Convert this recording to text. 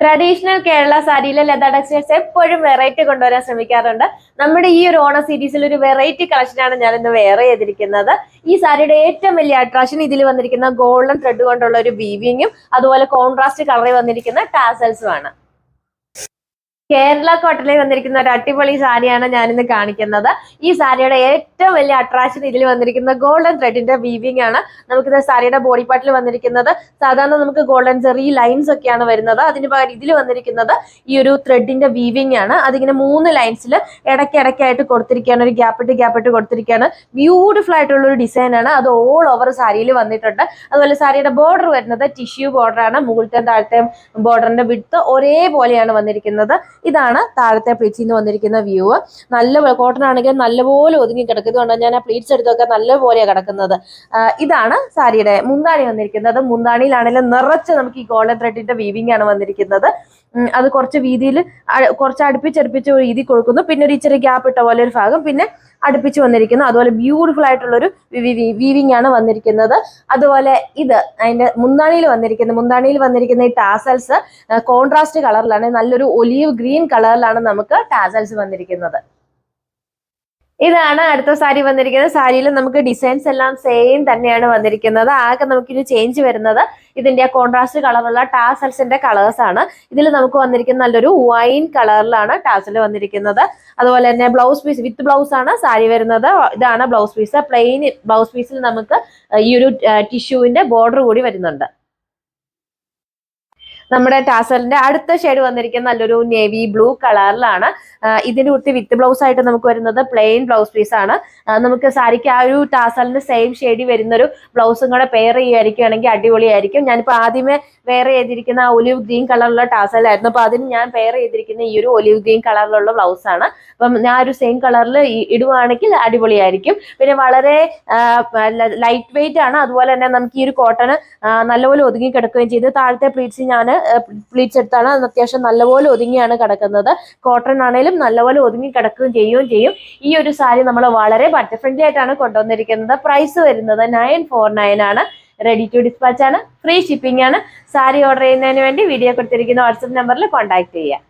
Traditional Kerala സാരിയിലെ Latha textiles എപ്പോഴും variety കൊണ്ടുവരാൻ ശ്രമിക്കാറുണ്ട്. നമ്മുടെ ഈ ഒരു ഓണ സീരീസിൽ ഒരു വെറൈറ്റി കളക്ഷനാണ് ഞാൻ ഇന്ന് വെയർ ചെയ്തിരിക്കുന്നത്. ഈ സാരിയുടെ ഏറ്റവും വലിയ അട്രാക്ഷൻ ഇതിൽ വന്നിരിക്കുന്ന ഗോൾഡൻ ത്രെഡ് കൊണ്ടുള്ള ഒരു വീവിങ്ങും അതുപോലെ കോൺട്രാസ്റ്റ് കളറിൽ വന്നിരിക്കുന്ന ടാസൽസും ആണ്. കേരള കോട്ടണിൽ വന്നിരിക്കുന്ന ഒരു അടിപൊളി സാരിയാണ് ഞാനിന്ന് കാണിക്കുന്നത്. ഈ സാരിയുടെ ഏറ്റവും വലിയ അട്രാക്ഷൻ ഇതിൽ വന്നിരിക്കുന്ന ഗോൾഡൻ ത്രെഡിന്റെ വീവിംഗ് ആണ്. നമുക്കിത് സാരിയുടെ ബോഡി പാർട്ടിൽ വന്നിരിക്കുന്നത്. സാധാരണ നമുക്ക് ഗോൾഡൻ ചെറി ലൈൻസ് ഒക്കെയാണ് വരുന്നത്. അതിന് പകരം ഇതിൽ വന്നിരിക്കുന്നത് ഈ ഒരു ത്രെഡിന്റെ വീവിംഗ് ആണ്. അതിങ്ങനെ മൂന്ന് ലൈൻസിൽ ഇടയ്ക്ക് ഇടയ്ക്കായിട്ട് കൊടുത്തിരിക്കുകയാണ്. ഒരു ഗ്യാപ്പിട്ട് ഗ്യാപ്പിട്ട് കൊടുത്തിരിക്കുകയാണ്. ബ്യൂട്ടിഫുൾ ആയിട്ടുള്ള ഒരു ഡിസൈൻ ആണ്. അത് ഓൾ ഓവർ സാരിയിൽ വന്നിട്ടുണ്ട്. അതുപോലെ സാരിയുടെ ബോർഡർ വരുന്നത് ടിഷ്യൂ ബോർഡർ ആണ്. മുകളിലത്തെ താഴത്തെ ബോർഡറിന്റെ വിടുത്ത് ഒരേപോലെയാണ് വന്നിരിക്കുന്നത്. ഇതാണ് താഴത്തെ പ്ലീറ്റ്സിൽ നിന്ന് വന്നിരിക്കുന്ന വ്യൂ നല്ല കോട്ടൺ ആണെങ്കിൽ നല്ലപോലെ ഒതുങ്ങി കിടക്കും ഇതുകൊണ്ട് ഞാൻ ആ പ്ലീറ്റ്സ് എടുത്തൊക്കെ നല്ലപോലെയാണ് കിടക്കുന്നത്. ഇതാണ് സാരിയുടെ മുന്താണി വന്നിരിക്കുന്നത്. മുന്താണിയിലാണെങ്കിലും നിറച്ച് നമുക്ക് ഈ ഗോൾഡൻ ത്രെഡിന്റെ വീവിംഗ് ആണ് വന്നിരിക്കുന്നത്. അത് കുറച്ച് വീതിയിൽ കുറച്ച് അടുപ്പിച്ചടുപ്പിച്ച് രീതി കൊടുക്കുന്നു. പിന്നെ ഒരു ഇച്ചിരി ഗ്യാപ്പ് ഇട്ട പോലെ ഒരു ഭാഗം പിന്നെ അടുപ്പിച്ച് വന്നിരിക്കുന്നു. അതുപോലെ ബ്യൂട്ടിഫുൾ ആയിട്ടുള്ള ഒരു വീവിംഗ് ആണ് വന്നിരിക്കുന്നത്. അതുപോലെ ഇത് അതിന്റെ മുന്താണിയിൽ വന്നിരിക്കുന്ന. മുന്താണിയിൽ വന്നിരിക്കുന്ന ഈ ടാസൽസ് കോൺട്രാസ്റ്റ് കളറിലാണ് നല്ലൊരു ഒലീവ് ഗ്രീൻ കളറിലാണ് നമുക്ക് ടാസൽസ് വന്നിരിക്കുന്നത്. ഇതാണ് അടുത്ത സാരി വന്നിരിക്കുന്നത്. സാരിയിൽ നമുക്ക് ഡിസൈൻസ് എല്ലാം സെയിം തന്നെയാണ് വന്നിരിക്കുന്നത്. ആകെ നമുക്കിനി ചേഞ്ച് വരുന്നത് ഇതിന്റെ കോൺട്രാസ്റ്റ് കളറുള്ള ടാസൽസിന്റെ കളേഴ്സ് ആണ്. ഇതിൽ നമുക്ക് വന്നിരിക്കുന്ന നല്ലൊരു വൈൻ കളറിലാണ് ടാസൽ വന്നിരിക്കുന്നത്. അതുപോലെ തന്നെ ബ്ലൗസ് പീസ് വിത്ത് ബ്ലൗസ് ആണ് സാരി വരുന്നത്. ഇതാണ് ബ്ലൗസ് പീസ് പ്ലെയിൻ ബ്ലൗസ് പീസിൽ നമുക്ക് ഈ ഒരു ടിഷ്യൂവിന്റെ ബോർഡർ കൂടി വരുന്നുണ്ട്. നമ്മുടെ ടാസലിന്റെ അടുത്ത ഷെയ്ഡ് വന്നിരിക്കുന്ന നല്ലൊരു നേവി ബ്ലൂ കളറിലാണ്. ഇതിന്റെ കുട്ടി വിത്ത് ബ്ലൗസ് ആയിട്ട് നമുക്ക് വരുന്നത് പ്ലെയിൻ ബ്ലൗസ് പീസ് ആണ്. നമുക്ക് സാരിക്ക് ആ ഒരു ടാസലിന്റെ സെയിം ഷെയ്ഡിൽ വരുന്നൊരു ബ്ലൗസും കൂടെ പെയർ ചെയ്യുകയായിരിക്കുകയാണെങ്കിൽ അടിപൊളിയായിരിക്കും. ഞാനിപ്പോൾ ആദ്യമേ വെയർ ചെയ്തിരിക്കുന്ന ആ ഒലിവ് ഗ്രീൻ കളറിലുള്ള ടാസലായിരുന്നു. അപ്പൊ അതിന് ഞാൻ പെയർ ചെയ്തിരിക്കുന്ന ഈ ഒരു ഒലിവ് ഗ്രീൻ കളറിലുള്ള ബ്ലൗസ് ആണ്. അപ്പം ഞാൻ ഒരു സെയിം കളറിൽ ഇടുവാണെങ്കിൽ അടിപൊളിയായിരിക്കും. പിന്നെ വളരെ ലൈറ്റ് വെയിറ്റ് ആണ്. അതുപോലെ തന്നെ നമുക്ക് ഈ ഒരു കോട്ടൺ നല്ലപോലെ ഒതുങ്ങി കിടക്കുകയും ചെയ്ത്. താഴത്തെ പ്ലീറ്റ്സ് ഞാൻ പ്ലീറ്റ്സ് എടുത്താണ് അത് അത്യാവശ്യം നല്ലപോലെ ഒതുങ്ങിയാണ് കിടക്കുന്നത്. കോട്ടൺ ആണെങ്കിലും നല്ലപോലെ ഒതുങ്ങി കിടക്കുകയും ചെയ്യുകയും ചെയ്യും. ഈ ഒരു സാരി നമ്മൾ വളരെ ബഡ്ജറ്റ് ഫ്രണ്ട്ലി ആയിട്ടാണ് കൊണ്ടുവന്നിരിക്കുന്നത്. പ്രൈസ് വരുന്നത് നയൻ ഫോർ നയൻ ആണ്. റെഡി ടു ഡിസ്പാച്ച് ആണ്. ഫ്രീ ഷിപ്പിംഗ് ആണ്. സാരി ഓർഡർ ചെയ്യുന്നതിന് വേണ്ടി വീഡിയോ കൊടുത്തിരിക്കുന്ന വാട്സപ്പ് നമ്പറിൽ കോൺടാക്ട് ചെയ്യുക